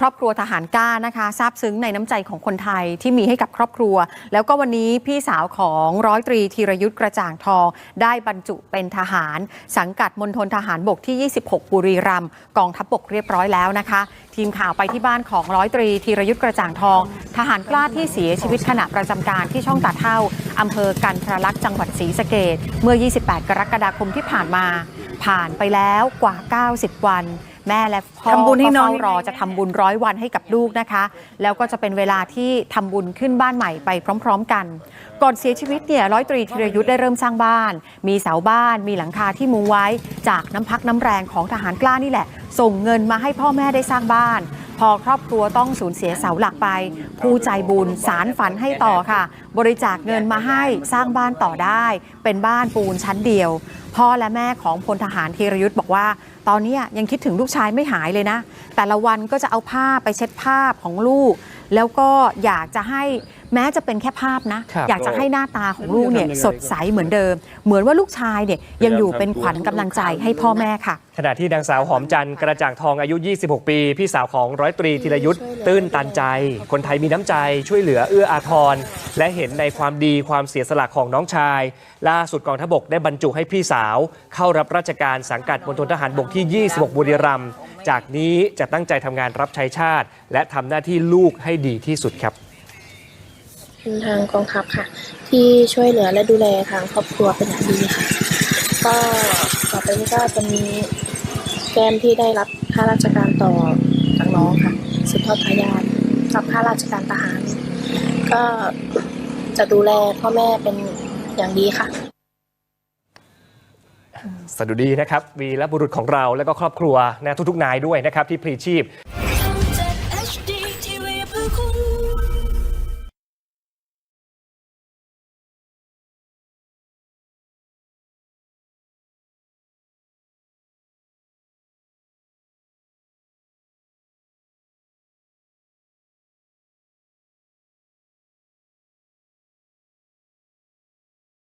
ครอบครัวทหารกล้านะคะซาบซึ้งในน้ำใจของคนไทยที่มีให้กับครอบครัว แล้วก็วันนี้พี่สาวของร้อยตรีธีรยุทธ์กระจ่างทอง ได้บรรจุเป็นทหาร สังกัดมณฑลทหารบกที่ 26 บุรีรัมย์กองทัพบกเรียบร้อยแล้วนะคะ ทีมข่าวไปที่บ้านของร้อยตรีธีรยุทธ์กระจ่างทอง ทหารกล้าที่เสียชีวิตขณะประจำการที่ช่องตาเท่าอำเภอกันทรลักษณ์จังหวัดศรีสะเกดเมื่อ 28 กรกฎาคมที่ผ่านมา ผ่านไปแล้วกว่า 90 วันแม่และพ่อทำบุญให้ก็น้องเฝ้ารอจะทำบุญร้อยวันให้กับลูกนะคะ แล้วก็จะเป็นเวลาที่ทำบุญขึ้นบ้านใหม่ไปพร้อม ๆ กัน ก่อนเสียชีวิตเนี่ยร้อยตรีธีรยุทธ์ได้เริ่มสร้างบ้าน มีเสาบ้าน มีหลังคาที่มุงไว้ จากน้ำพักน้ำแรงของทหารกล้านี่แหละ ส่งเงินมาให้พ่อแม่ได้สร้างบ้าน พอครอบครัวต้องสูญเสียเสาหลักไป ผู้ใจบุญสารฝันให้ต่อค่ะ บริจาคเงินมาให้สร้างบ้านต่อได้ เป็นบ้านปูนชั้นเดียว พ่อและแม่ของพลทหารธีรยุทธ์บอกว่า ตอนนี้ยังคิดถึงลูกชายไม่หายเลยนะ แต่ละวันก็จะเอาผ้าไปเช็ดภาพของลูก แล้วก็อยากจะให้ แม้จะเป็นแค่ภาพนะครับอยากจะให้หน้าตาของลูกเนี่ยสดใสเหมือนเดิม เหมือนว่าลูกชายเนี่ยยังอยู่เป็นขวัญกำลังใจให้พ่อแม่ค่ะ ขณะที่นางสาวหอมจันทร์กระจ่างทองอายุ 26 ปี พี่สาวของร้อยตรีธีรยุทธ์ตื้นตันใจ คนไทยมีน้ำใจช่วยเหลือเอื้ออาทร และเห็นในความดีความเสียสละของน้องชาย ล่าสุดกองทพบกได้บรรจุให้พี่สาว เข้ารับราชการสังกัดมณฑลทหารบกที่ 26 บุรีรัมย์จากนี้จะตั้งใจทำงานรับใช้ชาติ และทำหน้าที่ลูกให้ดีที่สุดครับเป็น ทางกองทัพค่ะ ที่ช่วยเหลือและดูแลทางครอบครัวเป็นอย่างดีค่ะ ก็ต่อไปนี้ก็จะมีแก้มที่ได้รับค่าราชการต่อจากน้องค่ะสืบทอดทายาทรับค่าราชการทหาร ก็จะดูแลพ่อแม่เป็นอย่างดีค่ะสดุดีนะครับวีและบุรุษของเราและก็ครอบครัวนะทุกๆนายด้วยนะครับที่พลีชีพ